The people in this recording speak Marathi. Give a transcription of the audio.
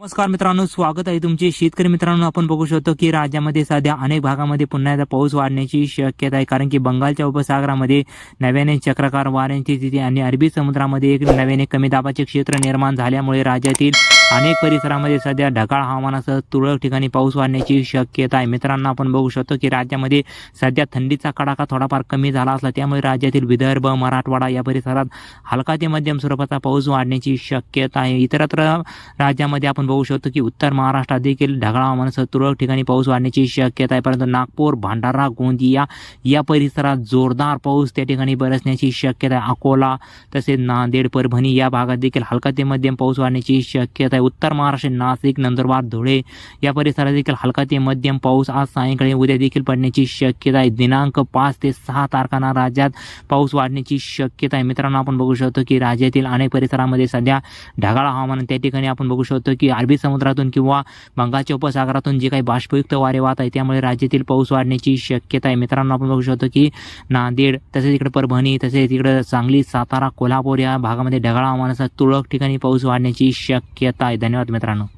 नमस्कार मित्रांनो स्वागत आहे तुमचे शेतकरी मित्रांनो. आपण बघू शकतो की राज्यामध्ये सध्या अनेक भागामध्ये पुन्हा एकदा पाऊस वाढण्याची शक्यता आहे. कारण की बंगालच्या उपसागरामध्ये नव्याने चक्रकार वाऱ्यांची स्थिती आणि अरबी समुद्रामध्ये एक नव्याने कमी दाबाचे क्षेत्र निर्माण झाल्यामुळे राज्यातील अनेक परिसरामध्ये सध्या ढगाळ हवामानासह तुरळक ठिकाणी पाऊस वाढण्याची शक्यता आहे. मित्रांनो आपण बघू शकतो की राज्यामध्ये सध्या थंडीचा कडाका थोडाफार कमी झाला असला त्यामुळे राज्यातील विदर्भ मराठवाडा या परिसरात हलका ते मध्यम स्वरूपाचा पाऊस वाढण्याची शक्यता आहे. इतरत्र राज्यामध्ये आपण बघू शकतो की उत्तर महाराष्ट्रात देखील ढगाळ हवामानासह तुरळक ठिकाणी पाऊस वाढण्याची शक्यता आहे. परंतु नागपूर भंडारा गोंदिया या परिसरात जोरदार पाऊस त्या ठिकाणी बरसण्याची शक्यता आहे. अकोला तसेच नांदेड परभणी या भागात देखील हलका ते मध्यम पाऊस वाढण्याची शक्यता आहे. उत्तर महाराष्ट्र नाशिक नंदुरबार धुळे या परिसरात देखील हलका ते मध्यम पाऊस आज सायंकाळी उद्या देखील पडण्याची शक्यता आहे. दिनांक पाच ते सहा तारखांना राज्यात पाऊस वाढण्याची शक्यता आहे. मित्रांनो आपण बघू शकतो की राज्यातील अनेक परिसरामध्ये सध्या ढगाळ हवामान त्या ठिकाणी आपण बघू शकतो की अरबी समुद्रातून किंवा बंगालच्या उपसागरातून जे काही बाष्पयुक्त वारे वाहत आहे त्यामुळे राज्यातील पाऊस वाढण्याची शक्यता आहे. मित्रांनो आपण बघू शकतो की नांदेड तसेच इकडे परभणी तसेच इकडे सांगली सातारा कोल्हापूर या भागामध्ये ढगाळ हवामानाचा तुरळक ठिकाणी पाऊस वाढण्याची शक्यता आहे. धन्यवाद मित्रांनो.